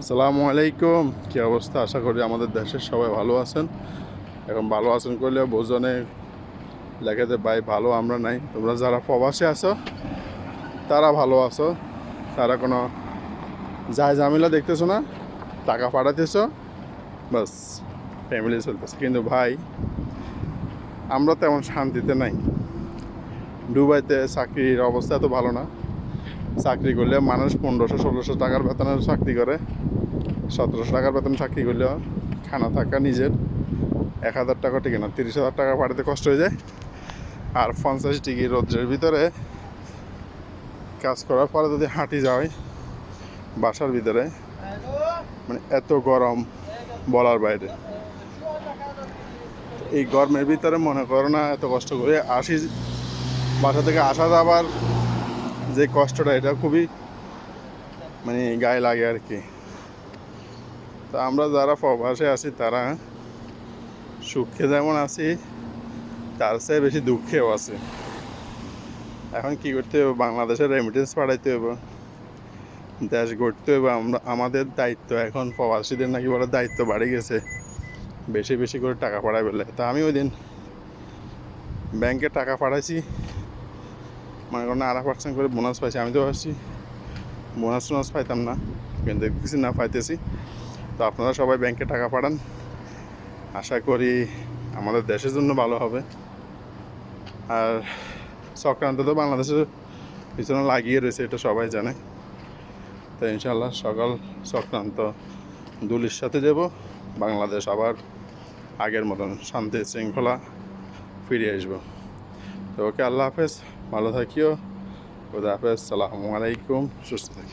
আসসালামু আলাইকুম। কী অবস্থা? আশা করি আমাদের দেশের সবাই ভালো আছেন। এখন ভালো আছেন করলে বোঝনে লেখাতে ভাই, ভালো আমরা নাই। তোমরা যারা প্রবাসে আছো, তারা ভালো আছো। তারা কোনো যায় ঝামেলা দেখতেছো না? টাকা পাঠাতেছো? বাস ফ্যামিলি চলতেছে। কিন্তু ভাই, আমরা তেমন শান্তিতে নাই। দুবাইতে চাকরির অবস্থা এত ভালো না। চাকরি করলে মানুষ পনেরোশো, ষোলোশো টাকার বেতনে চাকরি করে। সতেরোশো টাকার বেতন চাকরি করলেও খানা থাকা নিজের। এক হাজার টাকা টিকে না, তিরিশ হাজার টাকা পাঠাতে কষ্ট হয়ে যায়। আর পঞ্চাশ ডিগ্রি রোদ্রের ভিতরে কাজ করার পরে যদি হাঁটি যায় বাসার ভিতরে মানে এত গরম বলার বাইরে। এই গরমের ভিতরে মনে করো না, এত কষ্ট করে আসি, বাসা থেকে আসা যাবার যে কষ্টটা, এটা খুবই মানে গায়ে লাগে আর কি। তো আমরা যারা প্রবাসে আছি, তারা সুখে যেমন আছি, তার চেয়ে বেশি দুঃখেও আছে। এখন কি করতে হবে বাংলাদেশের রেমিটেন্স পাঠাইতে হবে দেশ গড়তে হবে আমরা, আমাদের দায়িত্ব এখন প্রবাসীদের নাকি বলে দায়িত্ব বাড়ে গেছে। বেশি বেশি করে টাকা পাঠাই বলে। তা আমি ওই দিন ব্যাংকে টাকা পাঠাইছি। মনে করেন আড়াই পার্সেন্ট করে বোনাস পাইছি। আমি তো ভাবছি বোনাস টোনাস পাইতাম না, কিন্তু দেখতেছি না, পাইতেছি। তো আপনারা সবাই ব্যাংকে টাকা পাঠান। আশা করি আমাদের দেশের জন্য ভালো হবে। আর চক্রান্ত তো বাংলাদেশের পিছনে লাগিয়ে রয়েছে, এটা সবাই জানে। তো ইনশাল্লাহ সকাল চক্রান্ত দুলির সাথে যাব বাংলাদেশ আবার আগের মতন শান্তি শৃঙ্খলা ফিরে আসব। তো ওকে আল্লাহ হাফেজ ভালো থাকিও। খুদা হাফেজ সালামু আলাইকুম সুস্থ থাকি